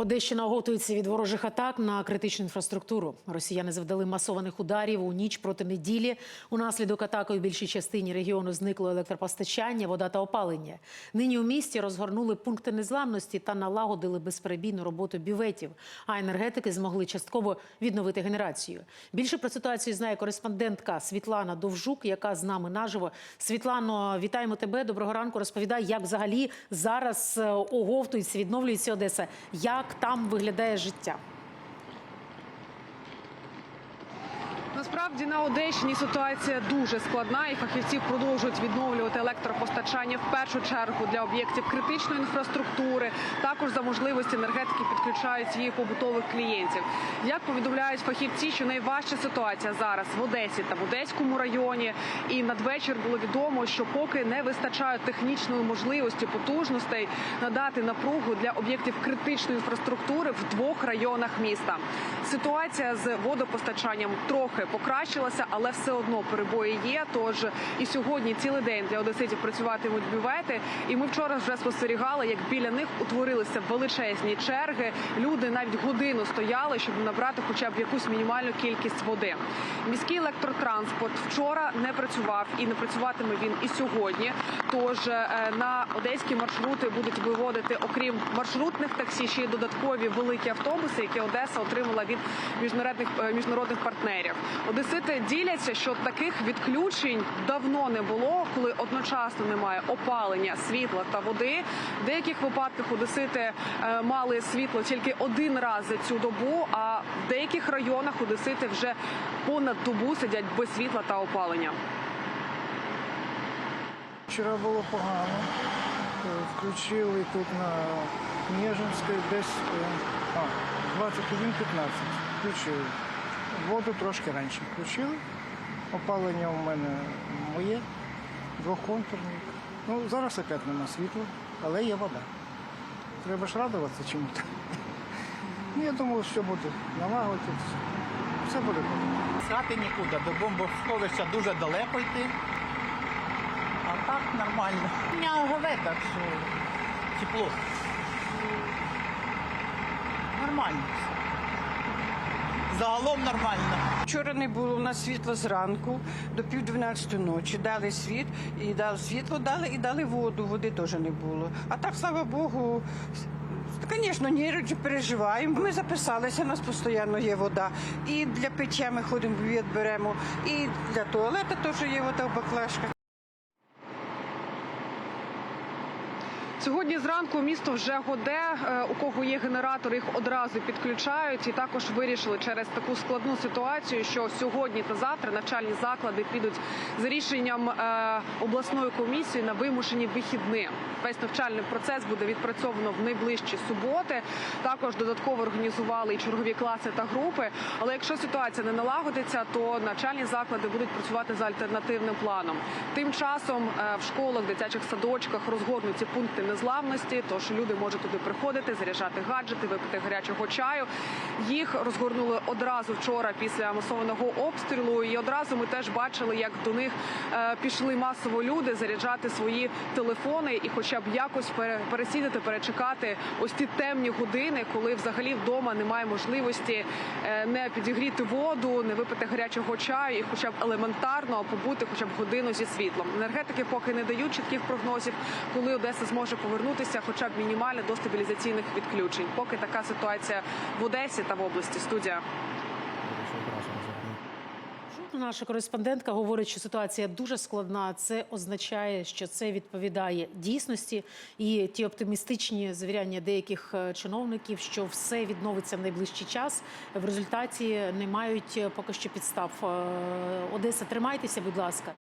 Одещина готується від ворожих атак на критичну інфраструктуру. Росіяни завдали масованих ударів у ніч проти неділі. Унаслідок атаки у більшій частині регіону зникло електропостачання, вода та опалення. Нині у місті розгорнули пункти незламності та налагодили безперебійну роботу бюветів. А енергетики змогли частково відновити генерацію. Більше про ситуацію знає кореспондентка Світлана Довжук, яка з нами наживо. Світлано, вітаємо тебе. Доброго ранку. Розповідай, як взагалі зараз е, оговтується, відновлюється Одеса. Як там виглядає життя? Насправді на Одещині ситуація дуже складна, і фахівці продовжують відновлювати електропостачання в першу чергу для об'єктів критичної інфраструктури. Також за можливості енергетики підключають своїх побутових клієнтів. Як повідомляють фахівці, що найважча ситуація зараз в Одесі та в Одеському районі. І надвечір було відомо, що поки не вистачає технічної можливості потужностей надати напругу для об'єктів критичної інфраструктури в двох районах міста. Ситуація з водопостачанням трохи покращилася, але все одно перебої є. Тож і сьогодні цілий день для одеситів працюватимуть бювети. І ми вчора вже спостерігали, як біля них утворилися величезні черги. Люди навіть годину стояли, щоб набрати хоча б якусь мінімальну кількість води. Міський електротранспорт вчора не працював і не працюватиме він і сьогодні. Тож е, на одеські маршрути будуть виводити, окрім маршрутних таксі, ще й додаткові великі автобуси, які Одеса отримала від міжнародних е, міжнародних партнерів. Одесити діляться, що таких відключень давно не було, коли одночасно немає опалення, світла та води. В деяких випадках одесити е, мали світло тільки один раз за цю добу. А в деяких районах одесити вже понад добу сидять без світла та опалення. Вчора було погано. Е, Включили тут на Ніжинській десь е, а, 21.15. Включили. Воду трошки раніше включили. Опалення у мене моє, двохконтурник. Ну, зараз опять нема світла, але є вода. Треба ж радуватися чому-то. Ну, я думаю, що буде налагодитися. Все буде добре. Сати нікуди, до бомбосховища дуже далеко йти. А так нормально. У мене живе, так що тепло. Нормально. Загалом нормально. Вчора не було у нас світла зранку до пів дванадцятої ночі. Дали світ і дали світло, дали і дали воду. Води теж не було. А так, слава Богу, звісно, нерві переживаємо. Ми записалися, у нас постійно є вода. І для пиття ми ходимо беремо, і для туалету теж є вода в баклажках. Сьогодні зранку місто вже годе. Е, У кого є генератор, їх одразу підключають. І також вирішили через таку складну ситуацію, що сьогодні та завтра навчальні заклади підуть за рішенням е, обласної комісії на вимушені вихідні. Весь навчальний процес буде відпрацьовано в найближчі суботи. Також додатково організували і чергові класи та групи. Але якщо ситуація не налагодиться, то навчальні заклади будуть працювати за альтернативним планом. Тим часом е, в школах, дитячих садочках розгорнуті пункти незламності, тож люди можуть туди приходити, заряджати гаджети, випити гарячого чаю. Їх розгорнули одразу вчора після масованого обстрілу. І одразу ми теж бачили, як до них е, пішли масово люди заряджати свої телефони і, хоча б якось пере- пересідати, перечекати ось ті темні години, коли взагалі вдома немає можливості е, не підігріти воду, не випити гарячого чаю і, хоча б елементарно побути, хоча б годину зі світлом. Енергетики поки не дають чітких прогнозів, коли Одеса зможе повернутися, хоча б мінімально до стабілізаційних відключень. Поки така ситуація в Одесі та в області. Студія. Наша кореспондентка говорить, що ситуація дуже складна. Це означає, що це відповідає дійсності. І ті оптимістичні завіряння деяких е, чиновників, що все відновиться в найближчий час. В результаті не мають е, поки що підстав. Е, Одеса, тримайтеся, будь ласка.